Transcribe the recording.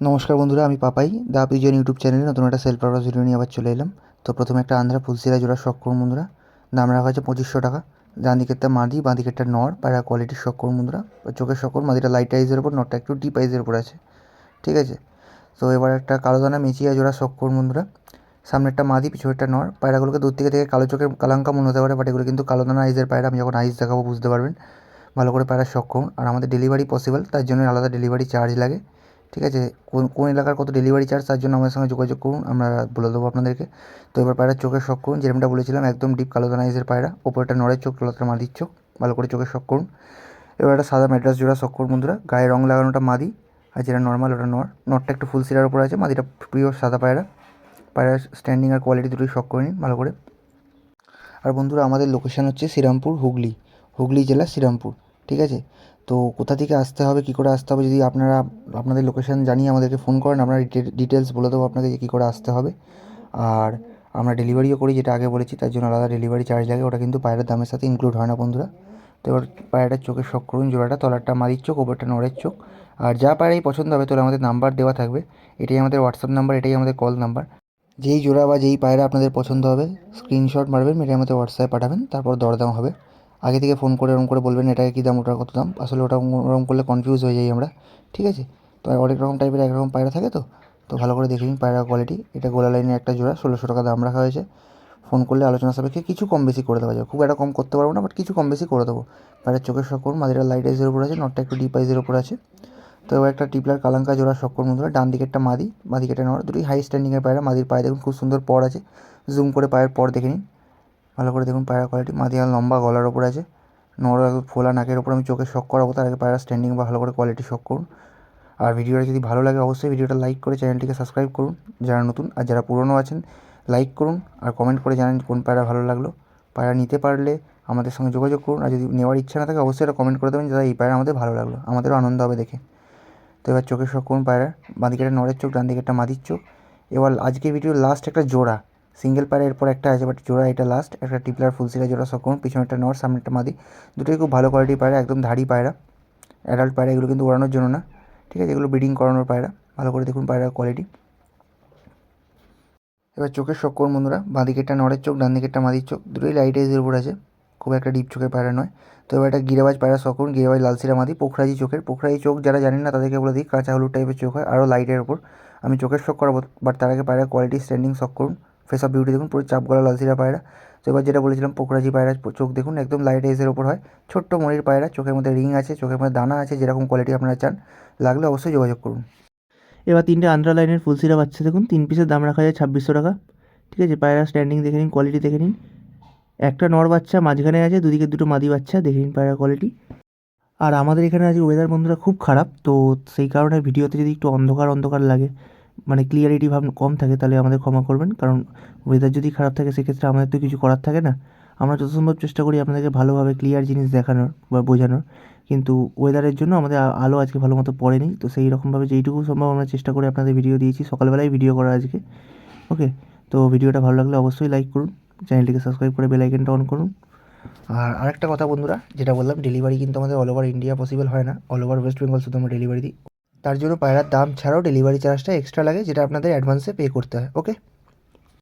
নমস্কার বন্ধুরা, আমি পাপাই, দা পিজন ইউটিউব চ্যানেলে নতুন একটা সেলফ পারপাস ভিডিও নিয়ে আবার চলে এলাম। তো প্রথমে একটা আন্ধ্রা ফুলসিরা জোড়া শখ করুন বন্ধুরা। দাম রাখা হয়েছে পঁচিশশো টাকা। ডান দিকেরটা মাদি, বাঁ দিকেরটা নর পায়রা কোয়ালিটির শখ করুন বন্ধুরা। চোখের শখ মাদিটা লাইট আইজের ওপর নটটা একটু ডিপ আইজের উপর আছে। ঠিক আছে? তো এবার একটা কালো দানা মেচিয়া জোড়া শখ করুন বন্ধুরা। সামনেরটা মাদি, পিছনেরটা নর। পায়রাগুলোকে দূর থেকে থেকে কালো চোখের কালাঙ্কা মনে হতে পারে বাট এগুলো কিন্তু কালো দানা আইজের পায়রা। আমি যখন আইস দেখাবো, বুঝতে পারবেন। ভালো করে পায়রা শখ করুন। আর আমাদের ডেলিভারি পসিবল তার জন্য আলাদা ডেলিভারি চার্জ লাগে। ঠিক আছে? কোন কোন এলাকার কত ডেলিভারি চার্জ তার জন্য আমাদের সঙ্গে যোগাযোগ করুন, আমরা বলে দেবো আপনাদেরকে। তো এবার পায়রার চোখের শখ করুন যেরকমটা বলেছিলাম, একদম ডিপ কালো দানাইজের পায়রা। ওপরটা নড়ের চোখ তলাটা মাদির চোখ, ভালো করে চোখের শখ করুন। এবার একটা সাদা ম্যাড্রাস জোড়া শখ করুন বন্ধুরা, গায়ে রং লাগানোটা মাদি, আর যেটা নর্মাল ওটা নর। নটটা একটু ফুল সিরার উপর আছে, মাদিটা প্রিয় সাদা পায়রা। পায়রার স্ট্যান্ডিং আর কোয়ালিটি দুটোই শখ করে নিন, ভালো করে। আর বন্ধুরা, আমাদের লোকেশান হচ্ছে শ্রীরামপুর, হুগলি। হুগলি জেলা শ্রীরামপুর, ঠিক আছে? তো কোথা থেকে আসতে হবে, কী করে আসতে হবে, যদি আপনারা, আপনাদের লোকেশান জানিয়ে আমাদেরকে ফোন করেন, আমরা ডিটেলস বলে দেবো আপনাকে যে কী করে আসতে হবে। আর আমরা ডেলিভারিও করি, যেটা আগে বলেছি, তার জন্য আলাদা ডেলিভারি চার্জ লাগে, ওটা কিন্তু পায়রার দামের সাথে ইনক্লুড হয় না বন্ধুরা। তো এবার পায়রাটার চোখের শখ করুন, জোড়াটা, তলারটা, মারির চোখ, ওপরটা নড়ের চোখ। আর যা পায়রাই পছন্দ হবে, তাহলে আমাদের নাম্বার দেওয়া থাকবে। এটাই আমাদের হোয়াটসঅ্যাপ নাম্বার এটাই আমাদের কল নাম্বার যেই জোড়া বা যেই পায়রা আপনাদের পছন্দ হবে স্ক্রিনশট মারবেন, মেরে আমাদের হোয়াটসঅ্যাপে পাঠাবেন, তারপর দরদাম হবে। আগে থেকে ফোন করে ওরকম করে বলবেন এটা কী দাম, ওটা কত দাম? আসলে ওটা ওরকম করলে কনফিউজ হয়ে যাই আমরা, ঠিক আছে? তো অনেক রকম টাইপের এক রকম পায়রা থাকে তো? তো ভালো করে দেখে নিন পায়রা কোয়ালিটি এটা গোলা লাইনের একটা জোড়া, ষোলোশো টাকা দাম রাখা হয়েছে। ফোন করলে আলোচনা সাপেক্ষে কিছু কম বেশি করে দেওয়া যাবে। খুব একটা কম করতে পারব না বাট কিছু কম বেশি করে দেবো। পায়রার চোখের করুন মাদিরা লাইট আইজের উপর আছে নটটা একটু ডিপ আইজের উপর আছে। তো এবার একটা টিপলার কালাঙ্কা জোড়া করুন বন্ধুরা ডান দিকেরটা মাদি বাঁ দিকেরটা নড় দুটোই হাই স্ট্যান্ডিংয়ের পায়রা, মাদির পায়ে দেখুন খুব সুন্দর পর আছে। জুম করে পায়ের পর দেখে নিন। ভালো করে দেখুন পায়রা কোয়ালিটি মাদি আর লম্বা গলার ওপর আছে। নড় ফোলা নাকের ওপর, আমি চোখে শখ করাবো তার আগে পায়রা স্ট্যান্ডিং বা ভালো করে কোয়ালিটি শখ করুন। আর ভিডিওটা যদি ভালো লাগে, অবশ্যই ভিডিওটা লাইক করে চ্যানেলটিকে সাবস্ক্রাইব করুন। যারা নতুন আর যারা পুরনো আছেন লাইক করুন আর কমেন্ট করে জানান কোন পায়রা ভালো লাগল। পায়রা নিতে পারলে আমাদের সঙ্গে যোগাযোগ করুন, আর যদি নেওয়ার ইচ্ছা না থাকে, অবশ্যই এটা কমেন্ট করে দেবেন যারা এই পায়রা আমাদের ভালো লাগল, আমাদেরও আনন্দ হবে দেখে। তো এবার চোখের শখ করুন পায়রা বাঁ দিকেটা নড়ের চোখ, ডান দিকেরটা মাদির চোখ। এবার আজকের ভিডিওর লাস্ট একটা জোড়া। সিঙ্গেল পায়রা এরপর একটা আছে বাট জোড়া এটা লাস্ট একটা টিপলার ফুলসিরা জোড়া করুন পিছনে একটা নর সামনে একটা মাদি। দুটোই খুব ভালো কোয়ালিটির পায়রা, একদম ধাড়ি পায়রা। অ্যাডাল্ট পায়রা, এগুলো কিন্তু ওড়ানোর জন্য না। ঠিক আছে, এগুলো ব্রিডিং করানোর পায়রা। ভালো করে দেখুন পায়রার কোয়ালিটি এবার চোখের শখ করুন বন্ধুরা বাঁ দিকেরটা নড়ের চোখ, ডান দিকেরটা মাদির চোখ। দুটোই লাইট এজের উপর আছে। খুব একটা ডিপ চোখের পায়রা নয়। তো এবার একটা গিরাবাজ পায়রা শখ করুন গিরাবাজ লালসিরা মাদি, পোখরাজি চোখের। পোখরাজি চোখ যারা জানেন না, তাদেরকে বলে দিই, কাঁচা হলুদ টাইপের চোখ হয় আরও লাইটের ওপর আমি চোখের শখ করাবো বাট তার আগে পায়রা কোয়ালিটি স্ট্যান্ডিং শখ করুন ফেস অফ বিউটি দেখুন, পুরো চাপ গলা লালসিরা পায়রা। তো এবার যেটা বলেছিলাম পোকরাজি পায়রা চোখ দেখুন, একদম লাইট এজের ওপর হয়। ছোট্ট মনির পায়রা, চোখের মধ্যে রিং আছে, চোখের মধ্যে দানা আছে, যেরকম কোয়ালিটি আপনারা চান। লাগলে অবশ্যই যোগাযোগ করুন। এবার তিনটে আন্দ্রা লাইনের ফুলসিরা বাচ্চা দেখুন, তিন পিসের দাম রাখা যায় ছাব্বিশশো টাকা। ঠিক আছে, পায়রা স্ট্যান্ডিং দেখে নিন কোয়ালিটি দেখে নিন। একটা নর বাচ্চা মাঝখানে আছে, দুদিকে দুটো মাদি বাচ্চা, দেখে নিন পায়রা কোয়ালিটি আর আমাদের এখানে আজকে ওয়েদার বন্ধুরা খুব খারাপ, তো সেই কারণে ভিডিওতে যদি একটু অন্ধকার অন্ধকার লাগে মানে ক্লিয়ারিটি ভাব কম থাকে তাহলে আমাদের ক্ষমা করবেন। কারণ ওয়েদার যদি খারাপ থাকে, সেক্ষেত্রে আমাদের তো কিছু করার থাকে না। আমরা যত সম্ভব চেষ্টা করি আপনাদেরকে ভালোভাবে ক্লিয়ার জিনিস দেখানোর বা বোঝানোর। কিন্তু ওয়েদারের জন্য আমাদের আলো আজকে ভালো মতো পড়েনি। তো সেই রকমভাবে যেইটুকু সম্ভব আমরা চেষ্টা করে আপনাদের ভিডিও দিয়েছি। সকালবেলায় ভিডিও করা আজকে। ওকে তো ভিডিওটা ভালো লাগলে অবশ্যই লাইক করুন। চ্যানেলটিকে সাবস্ক্রাইব করে বেল আইকনটা অন করুন। আর আরেকটা কথা বন্ধুরা, যেটা বললাম ডেলিভারি কিন্তু আমাদের অল ওভার ইন্ডিয়া পসিবল হয় না। অল ওভার ওয়েস্ট বেঙ্গল শুধু আমরা ডেলিভারি দিই। তার জন্য পায়রার দাম ছাড়াও ডেলিভারি চার্জটা এক্সট্রা লাগে, যেটা আপনাদের অ্যাডভান্সে পে করতে হয় ওকে